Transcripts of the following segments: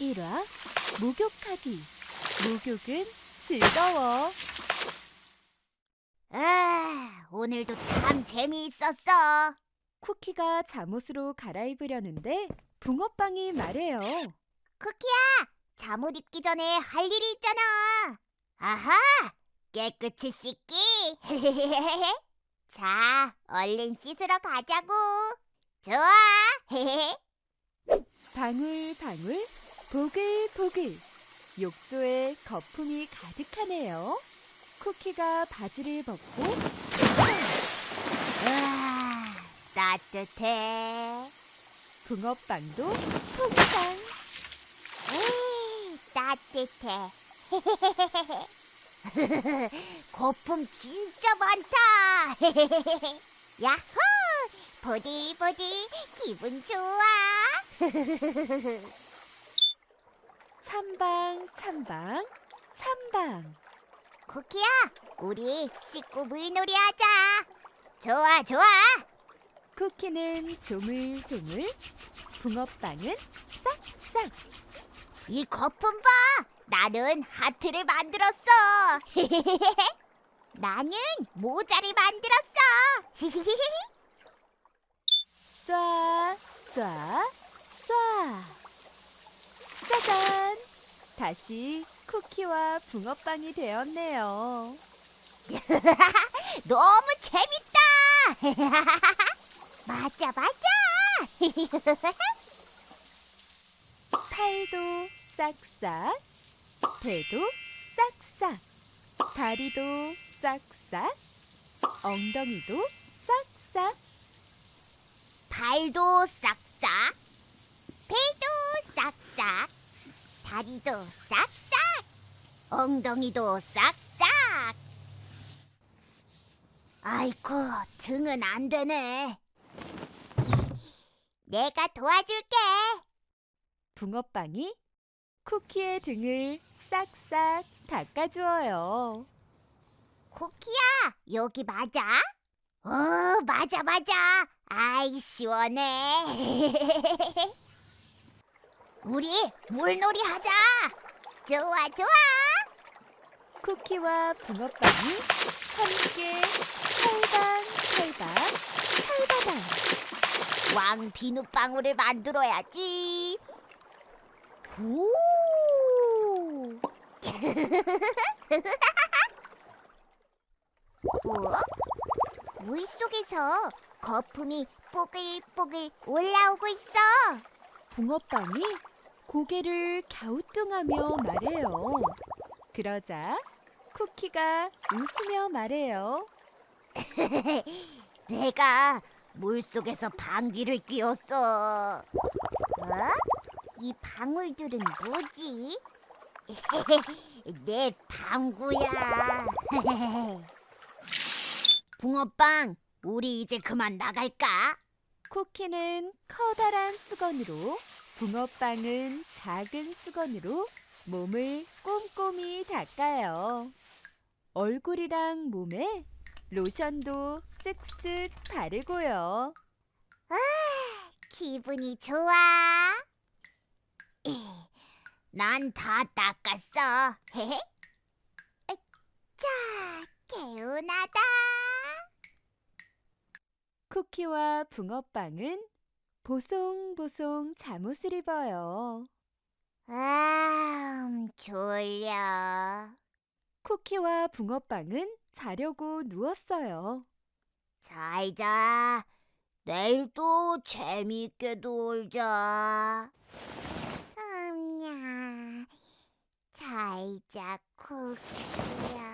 1화 목욕하기 목욕은 즐거워 아, 오늘도 참 재미있었어. 쿠키가 잠옷으로 갈아입으려는데 붕어빵이 말해요 쿠키야, 잠옷 입기 전에 할 일이 있잖아. 아하, 깨끗이 씻기. 자, 얼른 씻으러 가자고. 좋아. 방울방울 보글보글 욕조에 거품이 가득하네요 쿠키가 바지를 벗고 아, 따뜻해. 붕어빵도 에이, 따뜻해. 거품 진짜 많다. 야호! 보들보들 기분 좋아. 참방 참방 참방 쿠키야, 우리 씻고 물놀이 하자. 좋아, 좋아. 쿠키는 조물조물 붕어빵은 싹싹 이 거품 봐. 나는 하트를 만들었어. 나는 모자를 만들었어. 쏴, 쏴, 쏴. 다시 쿠키와 붕어빵이 되었네요. 너무 재밌다. 맞아, 맞아. 팔도 싹싹, 배도 싹싹, 다리도 싹싹, 엉덩이도 싹싹. 발도 싹싹, 배도 싹싹, 다리도 싹싹, 엉덩이도 싹싹. 아이쿠, 등은 안 되네. 내가 도와줄게. 붕어빵이 쿠키의 등을 싹싹 닦아주어요. 쿠키야, 여기 맞아? 어, 맞아, 맞아. 아이, 시원해. 우리 물놀이 하자. 좋아, 좋아. 쿠키와 붕어빵이 함께 탈방탈방 탈바방 왕 비눗방울을 만들어야지. 오! 뭐? 물 속에서 거품이 뽀글뽀글 올라오고 있어. 붕어빵이 고개를 갸우뚱하며 말해요. 그러자 쿠키가 웃으며 말해요. 내가 물 속에서 방귀를 뀌었어. 어? 이 방울들은 뭐지? 내 방구야. 붕어빵, 우리 이제 그만 나갈까? 쿠키는 커다란 수건으로 붕어빵은 작은 수건으로 몸을 꼼꼼히 닦아요. 얼굴이랑 몸에 로션도 쓱쓱 바르고요. 기분이 좋아. 난 다 닦았어. 자, 개운하다. 쿠키와 붕어빵은 보송보송 잠옷을 입어요. 아, 음, 졸려. 쿠키와 붕어빵은 자려고 누웠어요. 잘 자. 내일 또 재미있게 놀자. 음냐. 잘 자, 쿠키야.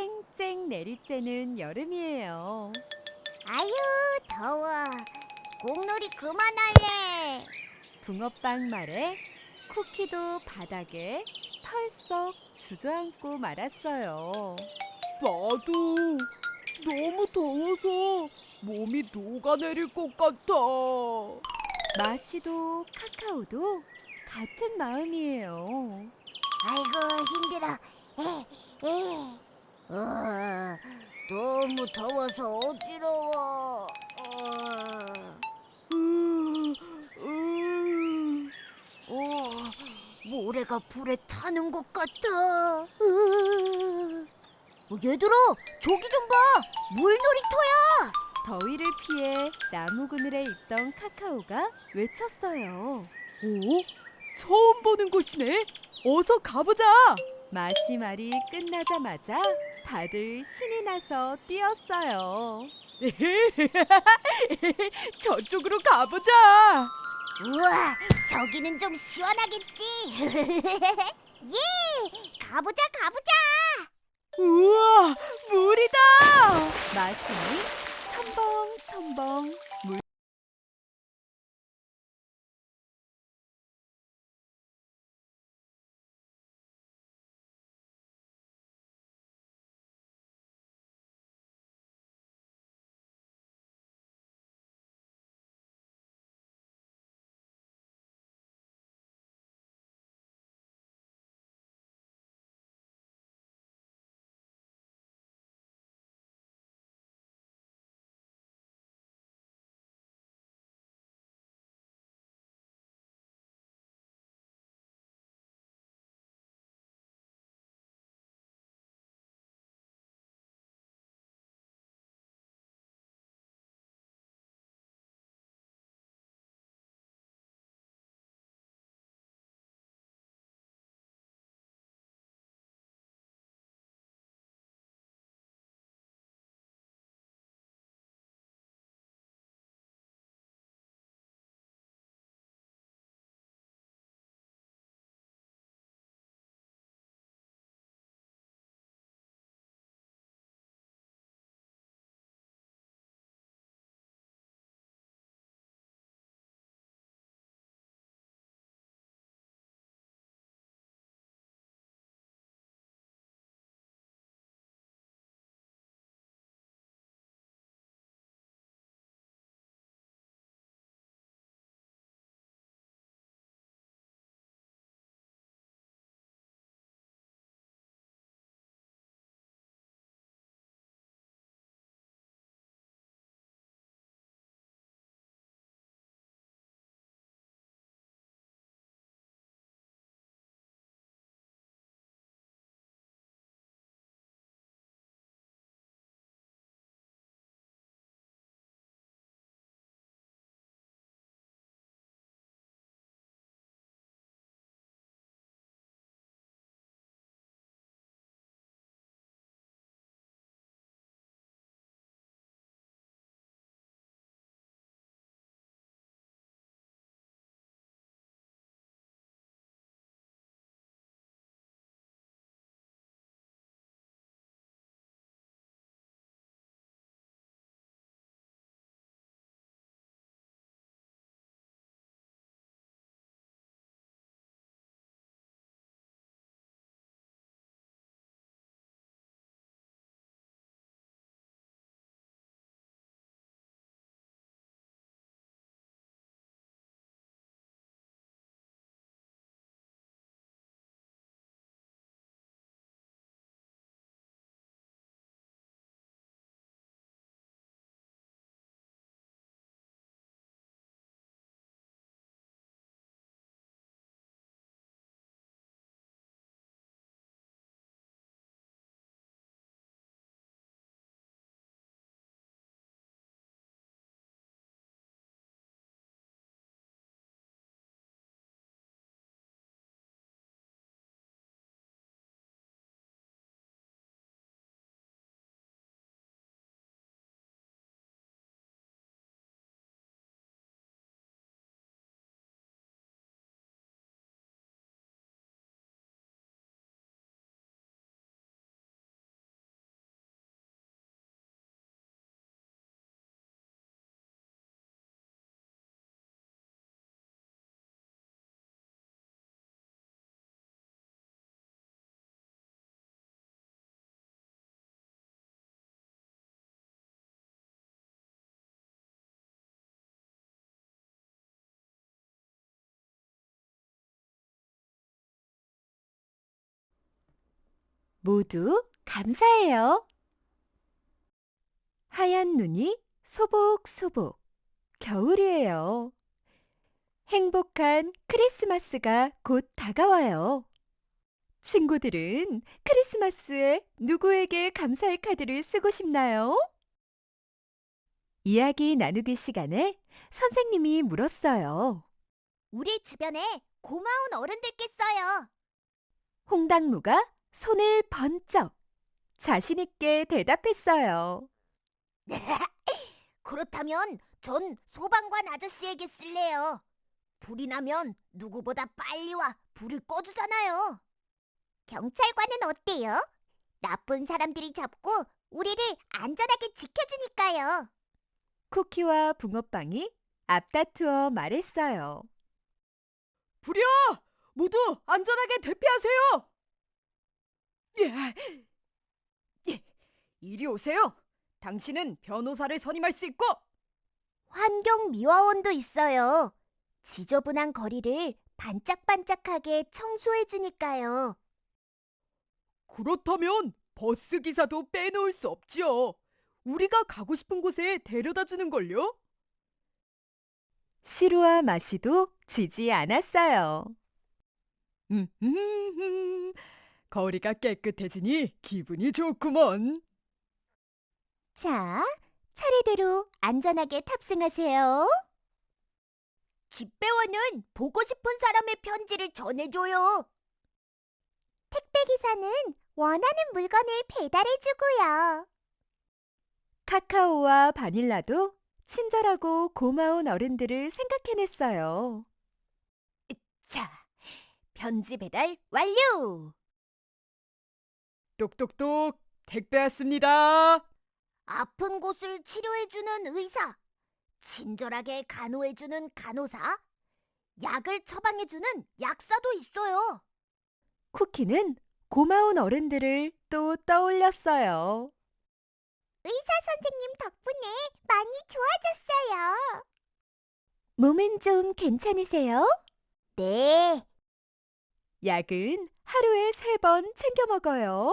쨍쨍 내리쬐는 여름이에요. 아유, 더워. 공놀이 그만할래. 붕어빵 말에 쿠키도 바닥에 털썩 주저앉고 말았어요. 나도 너무 더워서 몸이 녹아내릴 것 같아. 마시도 카카오도 같은 마음이에요. 아이고, 힘들어. 에, 에. 어, 너무 더워서 어지러워. 어. 으, 으. 어, 모래가 불에 타는 것 같아. 으. 어, 얘들아, 저기 좀 봐. 물놀이터야. 더위를 피해 나무 그늘에 있던 카카오가 외쳤어요. 오? 처음 보는 곳이네. 어서 가보자. 마시 말이 끝나자마자 다들 신이 나서 뛰었어요. 저쪽으로 가보자. 우와, 저기는 좀 시원하겠지. 예, 가보자, 가보자. 우와, 물이다. 마시는 첨벙첨벙 모두 감사해요. 하얀 눈이 소복소복 겨울이에요. 행복한 크리스마스가 곧 다가와요. 친구들은 크리스마스에 누구에게 감사의 카드를 쓰고 싶나요? 이야기 나누기 시간에 선생님이 물었어요. 우리 주변에 고마운 어른들께 써요. 홍당무가 손을 번쩍 자신있게 대답했어요. 그렇다면 전 소방관 아저씨에게 쓸래요. 불이 나면 누구보다 빨리 와 불을 꺼주잖아요. 경찰관은 어때요? 나쁜 사람들이 잡고 우리를 안전하게 지켜주니까요. 쿠키와 붕어빵이 앞다투어 말했어요. 불이야! 모두 안전하게 대피하세요! 예. 예. 이리 오세요. 당신은 변호사를 선임할 수 있고 환경 미화원도 있어요. 지저분한 거리를 반짝반짝하게 청소해 주니까요. 그렇다면 버스 기사도 빼놓을 수 없지요. 우리가 가고 싶은 곳에 데려다 주는 걸요. 시루와 마시도 지지 않았어요. 음, 음, 음. 거리가 깨끗해지니 기분이 좋구먼. 자, 차례대로 안전하게 탑승하세요. 집배원은 보고 싶은 사람의 편지를 전해줘요. 택배기사는 원하는 물건을 배달해주고요. 카카오와 바닐라도 친절하고 고마운 어른들을 생각해냈어요. 자, 편지 배달 완료! 똑똑똑 택배 왔습니다. 아픈 곳을 치료해주는 의사, 친절하게 간호해주는 간호사, 약을 처방해주는 약사도 있어요. 쿠키는 고마운 어른들을 또 떠올렸어요. 의사 선생님 덕분에 많이 좋아졌어요. 몸은 좀 괜찮으세요? 네, 약은 하루에 세 번 챙겨 먹어요.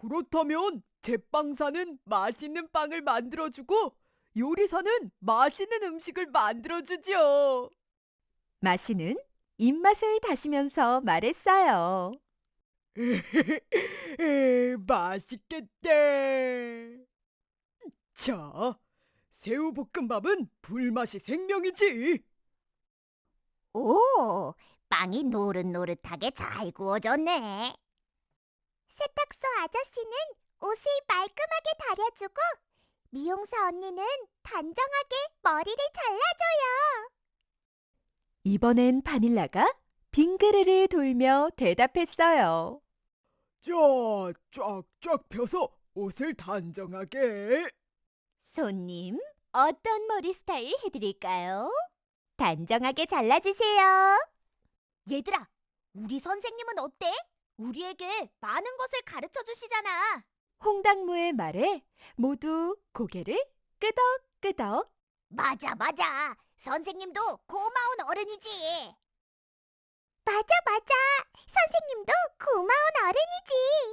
그렇다면 제빵사는 맛있는 빵을 만들어주고 요리사는 맛있는 음식을 만들어주지요. 마시는 입맛을 다시면서 말했어요. 에, 맛있겠다. 자, 새우볶음밥은 불맛이 생명이지. 오, 빵이 노릇노릇하게 잘 구워졌네. 세탁소 아저씨는 옷을 말끔하게 다려주고 미용사 언니는 단정하게 머리를 잘라줘요. 이번엔 바닐라가 빙그레를 돌며 대답했어요. 자, 쫙쫙 펴서 옷을 단정하게. 손님, 어떤 머리 스타일 해드릴까요? 단정하게 잘라주세요. 얘들아, 우리 선생님은 어때? 우리에게 많은 것을 가르쳐 주시잖아. 홍당무의 말에 모두 고개를 끄덕끄덕 맞아, 맞아. 선생님도 고마운 어른이지. 맞아, 맞아. 선생님도 고마운 어른이지.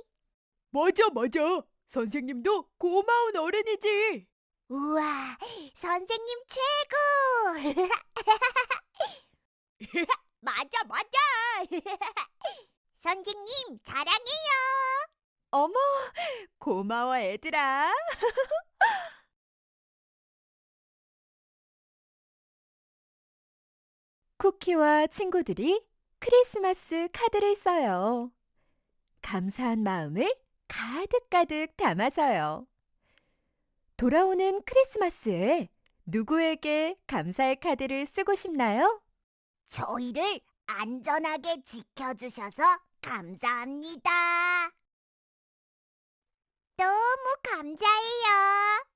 맞아, 맞아. 선생님도 고마운 어른이지. 우와, 선생님 최고! 맞아, 맞아! 선생님, 사랑해요! 어머, 고마워 애들아. 쿠키와 친구들이 크리스마스 카드를 써요. 감사한 마음을 가득가득 담아서요. 돌아오는 크리스마스에 누구에게 감사의 카드를 쓰고 싶나요? 저희를 안전하게 지켜주셔서 감사합니다. 너무 감사해요.